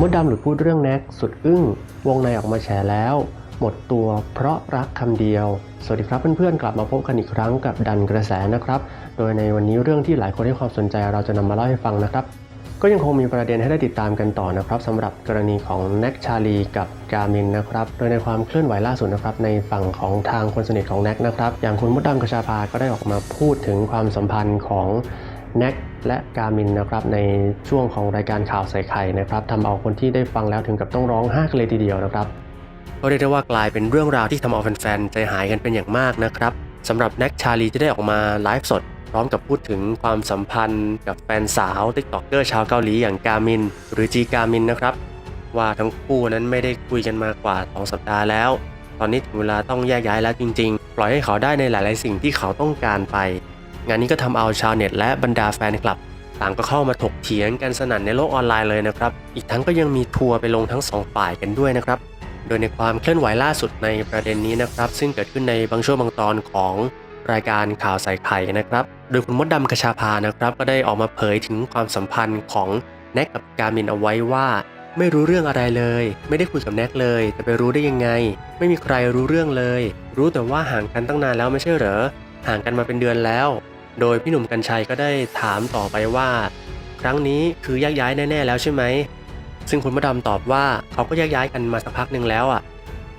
มดดำหรือพูดเรื่องแน็กสุดอึ้ง วงในออกมาแฉแล้ว หมดตัวเพราะรักคำเดียว สวัสดีครับเพื่อนๆ กลับมาพบกันอีกครั้งกับดันกระแสนะครับ โดยในวันนี้เรื่องที่หลายคนให้ความสนใจเราจะนำมาเล่าให้ฟังนะครับ ก็ยังคงมีประเด็นให้ได้ติดตามกันต่อนะครับสำหรับกรณีของแน็กชาลีกับกามินนะครับ โดยในความเคลื่อนไหวล่าสุดนะครับในฝั่งของทางคนสนิทของแน็กนะครับ อย่างคุณมดดำกระชาภาก็ได้ออกมาพูดถึงความสัมพันธ์ของแน็ก และกามินนะครับในช่วงของรายการข่าวใส่ไข่นะครับทำเอาคนที่ได้ฟังแล้วถึงกับต้องร้องไห้กันเลยทีเดียวนะครับก็เรียกได้ว่ากลายเป็นเรื่องราวที่ทำเอาแฟนๆใจหายกันเป็นอย่างมากนะครับสำหรับแน็กชาลีที่ได้ออกมาไลฟ์สด พร้อมกับพูดถึงความสัมพันธ์กับแฟนสาวติ๊กต็อกเกอร์ชาวเกาหลีอย่างกามิน หรือจีกามินนะครับ ว่าทั้งคู่นั้นไม่ได้คุยกันมากว่า 2 สัปดาห์แล้ว ตอนนี้ถึงเวลาต้องแยกย้ายแล้วจริง ๆ ปล่อยให้เขาได้ในหลาย ๆ สิ่งที่เขาต้องการไป งานนี้ก็ทำเอาชาวเน็ตและบรรดาแฟนคลับ ต่างก็เข้ามาถกเถียงกันสนั่นในโลกออนไลน์เลยนะครับ อีกทั้งก็ยังมีทัวร์ไปลงทั้งสองฝ่ายกันด้วยนะครับ โดยในความเคลื่อนไหวล่าสุดในประเด็นนี้นะครับ ซึ่งเกิดขึ้นในบางช่วงบางตอนของรายการข่าวใส่ไข่นะครับ โดยคุณมดดำกระชาพานะครับ ก็ได้ออกมาเผยถึงความสัมพันธ์ของแน็กกับการมินเอาไว้ว่าไม่รู้เรื่องอะไรเลย ไม่ได้คุยกับแน็กเลย แต่ไปรู้ได้ยังไง ไม่มีใครรู้เรื่องเลย รู้แต่ว่าห่างกันตั้งนานแล้วไม่ใช่เหรอ ห่างกันมาเป็นเดือนแล้ว โดยพี่หนุ่มกัญชัยก็ได้ถามต่อไปว่า ครั้งนี้คือแยกย้ายแน่ๆแล้วใช่ไหม ซึ่งคุณมดดำตอบว่าเขาก็แยกย้ายกันมาสักพักหนึ่งแล้วอะ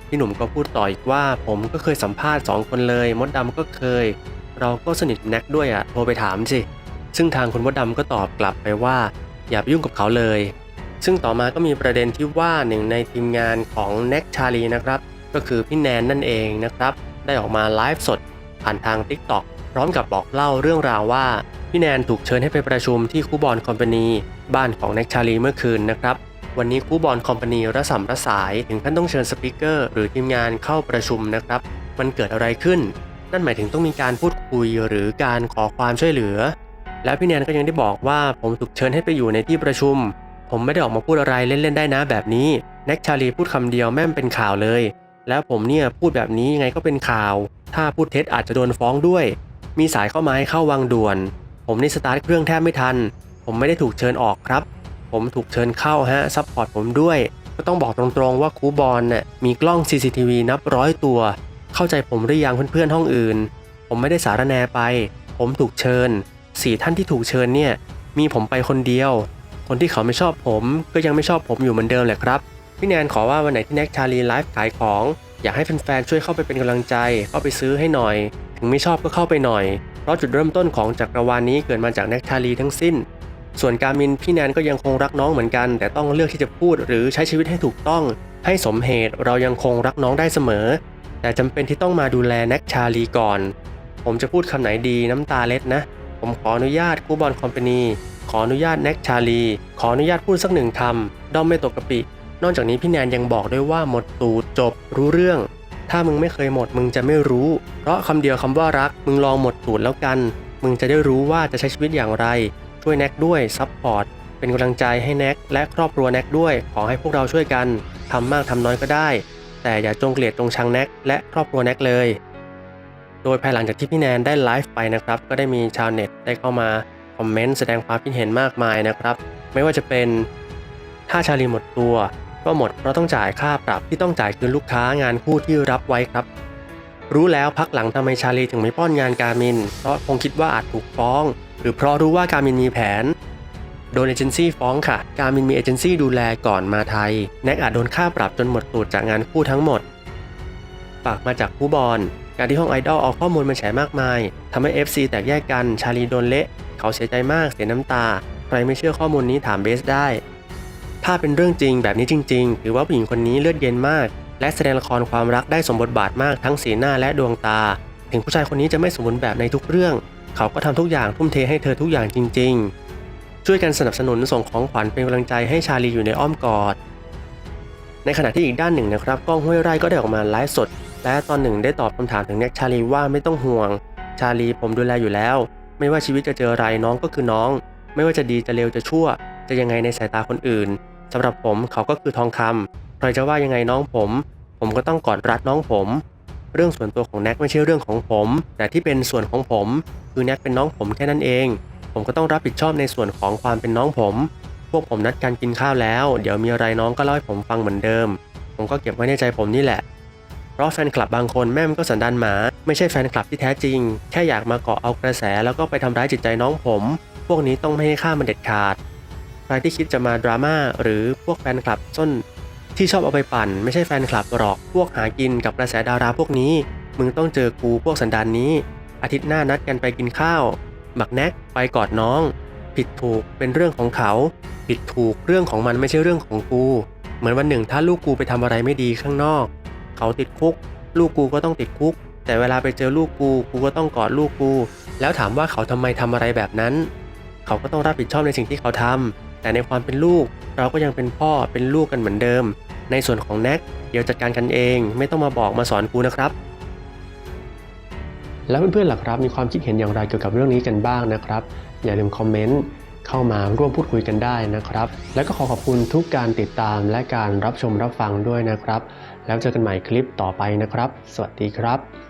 พี่หนุ่มก็พูดต่ออีกว่า ผมก็เคยสัมภาษณ์สองคนเลยมดดำก็เคย เราก็สนิทแน็กด้วยอะโทรไปถามสิซึ่งทางคุณมดดำก็ตอบกลับไปว่า อย่าไปยุ่งกับเขาเลย ซึ่งต่อมาก็มีประเด็นที่ว่าหนึ่งในทีมงานของแน็กชาลีนะครับ ก็คือพี่แนนนั่นเองนะครับ ได้ออกมาไลฟ์สดผ่านทาง TikTok พร้อมกับบอกเล่าเรื่องราวว่า พี่แนนถูกเชิญให้ไปประชุมที่คูบอลคอมพานีบ้านของแน็กชาลีเมื่อคืนนะครับ วันนี้คูบอลคอมพานีระสำระสายถึงขั้นต้องเชิญสปิเกอร์หรือทีมงานเข้าประชุมนะครับ มันเกิดอะไรขึ้น นั่นหมายถึงต้องมีการพูดคุยหรือการขอความช่วยเหลือ แล้วพี่แนนก็ยังได้บอกว่าผมถูกเชิญให้ไปอยู่ในที่ประชุม ผมไม่ได้ออกมาพูดอะไรเล่นๆได้นะแบบนี้แน็กชาลีพูดคำเดียวแม่มเป็นข่าวเลยแล้วผมเนี่ยพูดแบบนี้ยังไงก็เป็นข่าว ถ้าพูดเท็จอาจจะโดนฟ้องด้วย มีสายเข้ามาให้เข้าวังด่วน ผมนี่สตาร์ทเครื่องแทบไม่ทัน ผมไม่ได้ถูกเชิญออกครับ ผมถูกเชิญเข้าฮะซัพพอร์ตผมด้วย ก็ต้องบอกตรงๆว่าคูบอลน่ะมีกล้อง CCTV นับร้อยตัว เข้าใจผมหรือยังเพื่อนๆห้องอื่น ผมไม่ได้สารแนไป ผมถูกเชิญสี่ท่านที่ถูกเชิญเนี่ยมีผมไปคนเดียว คนที่เขาไม่ชอบผมก็ยังไม่ชอบผมอยู่เหมือนเดิมแหละครับพี่แนนขอว่าวันไหนที่แน็กชาลีไลฟ์ขายของ อยากให้แฟนๆช่วยเข้าไปเป็นกำลังใจ เข้าไปซื้อให้หน่อย ถึงไม่ชอบก็เข้าไปหน่อย เพราะจุดเริ่มต้นของจักรวาลนี้เกิดมาจากแน็กชาลีทั้งสิ้น ส่วนการมินพี่แนนก็ยังคงรักน้องเหมือนกัน แต่ต้องเลือกที่จะพูดหรือใช้ชีวิตให้ถูกต้อง ให้สมเหตุเรายังคงรักน้องได้เสมอ แต่จำเป็นที่ต้องมาดูแลแน็กชาลีก่อน ผมจะพูดคำไหนดีน้ำตาเล็ดนะ ผมขออนุญาตคูบอลคอมพานีขออนุญาตแน็กชาลี ขออนุญาตพูดสักหนึ่งคำด้อมไม่ตกกะปิ นอกจากนี้พี่แนนยังบอกด้วยว่าหมดตูดจบรู้เรื่อง ถ้ามึงไม่เคยหมดมึงจะไม่รู้ เพราะคำเดียวคำว่ารัก มึงลองหมดตูดแล้วกัน มึงจะได้รู้ว่าจะใช้ชีวิตอย่างไร ช่วยแน็กด้วยซัพพอร์ตเป็นกำลังใจให้แน็กและครอบครัวแน็กด้วย ขอให้พวกเราช่วยกันทำมากทำน้อยก็ได้ แต่อย่าจงเกลียดจงชังแน็กและครอบครัวแน็กเลย โดยภายหลังจากที่พี่แนนได้ไลฟ์ไปนะครับ ก็ได้มีชาวเน็ตได้เข้ามาคอมเมนต์แสดงความคิดเห็นมากมายนะครับ ไม่ว่าจะเป็นถ้าชาลีหมดตัว ก็หมดเพราะต้องจ่ายค่าปรับที่ต้องจ่ายคืนลูกค้างานคู่ที่รับไว้ครับ รู้แล้วพักหลังทำไมชาลีถึงไม่ป้อนงานการมิน เพราะคงคิดว่าอาจถูกฟ้อง หรือเพราะรู้ว่าการมินมีแผน โดนเอเจนซี่ฟ้องค่ะ การมินมีเอเจนซี่ดูแลก่อนมาไทย แน็กอาจโดนค่าปรับจนหมดตูดจากงานคู่ทั้งหมด ฝากมาจากผู้บอลการที่ห้องไอดอลเอาข้อมูลมาแฉมากมายทำให้ FC แตกแยกกัน ชาลีโดนเละ เขาเสียใจมากเสียน้ำตา ใครไม่เชื่อข้อมูลนี้ถามเบสได้ ถ้าเป็นเรื่องจริงแบบนี้จริงๆ ถือว่าผู้หญิงคนนี้เลือดเย็นมาก และแสดงละครความรักได้สมบทบาทมากทั้งสีหน้าและดวงตา ถึงผู้ชายคนนี้จะไม่สมบูรณ์แบบในทุกเรื่อง เขาก็ทำทุกอย่างทุ่มเทให้เธอทุกอย่างจริง ๆ ช่วยกันสนับสนุนส่งของขวัญเป็นกำลังใจให้ชาลีอยู่ในอ้อมกอด ในขณะที่อีกด้านหนึ่งนะครับก้องห้วยไร่ก็ได้ออกมาไลฟ์สด และตอนหนึ่งได้ตอบคำถามถึงแน็กชาลีว่าไม่ต้องห่วง ชาลีผมดูแลอยู่แล้ว ไม่ว่าชีวิตจะเจออะไรน้องก็คือน้อง ไม่ว่าจะดีจะเลวจะชั่ว จะยังไงในสายตาคนอื่นสำหรับผมเขาก็คือทองคำใครจะว่ายังไงน้องผม ผมก็ต้องกอดรัดน้องผม เรื่องส่วนตัวของแน็กไม่ใช่เรื่องของผม แต่ที่เป็นส่วนของผม คือแน็กเป็นน้องผมแค่นั้นเอง ผมก็ต้องรับผิดชอบในส่วนของความเป็นน้องผม พวกผมนัดกันกินข้าวแล้ว เดี๋ยวมีอะไรน้องก็เล่าให้ผมฟังเหมือนเดิม ผมก็เก็บไว้ในใจผมนี่แหละเพราะแฟนคลับบางคนแม่มนก็สันดานหมา ไม่ใช่แฟนคลับที่แท้จริง แค่อยากมาเกาะเอากระแสแล้วก็ไปทำร้ายจิตใจน้องผม พวกนี้ต้องไม่ให้ค่ามันเด็ดขาด ใครที่คิดจะมาดราม่าหรือพวกแฟนคลับส้นที่ชอบเอาไปปั่น ไม่ใช่แฟนคลับหรอกพวกหากินกับกระแสดาราพวกนี้ มึงต้องเจอกูพวกสันดานนี้ อาทิตย์หน้านัดกันไปกินข้าวบักแน็กไปกอดน้อง ผิดถูกเป็นเรื่องของเขา ผิดถูกเรื่องของมันไม่ใช่เรื่องของกู เหมือนวันหนึ่งถ้าลูกกูไปทำอะไรไม่ดีข้างนอก เขาติดคุก ลูกกูก็ต้องติดคุก แต่เวลาไปเจอลูกกูกูก็ต้องกอดลูกกู แล้วถามว่าเขาทำไมทำอะไรแบบนั้น เขาก็ต้องรับผิดชอบในสิ่งที่เขาทำ แต่ในความเป็นลูก เราก็ยังเป็นพ่อเป็นลูกกันเหมือนเดิม ในส่วนของแน็กเดี๋ยวจัดการกันเอง ไม่ต้องมาบอกมาสอนกูนะครับ แล้วเพื่อนๆล่ะครับ มีความคิดเห็นอย่างไรเกี่ยวกับเรื่องนี้กันบ้างนะครับ อย่าลืมคอมเมนต์เข้ามาร่วมพูดคุยกันได้นะครับ แล้วก็ขอขอบคุณทุกการติดตามและการรับชมรับฟังด้วยนะครับ แล้วเจอกันใหม่คลิปต่อไปนะครับ สวัสดีครับ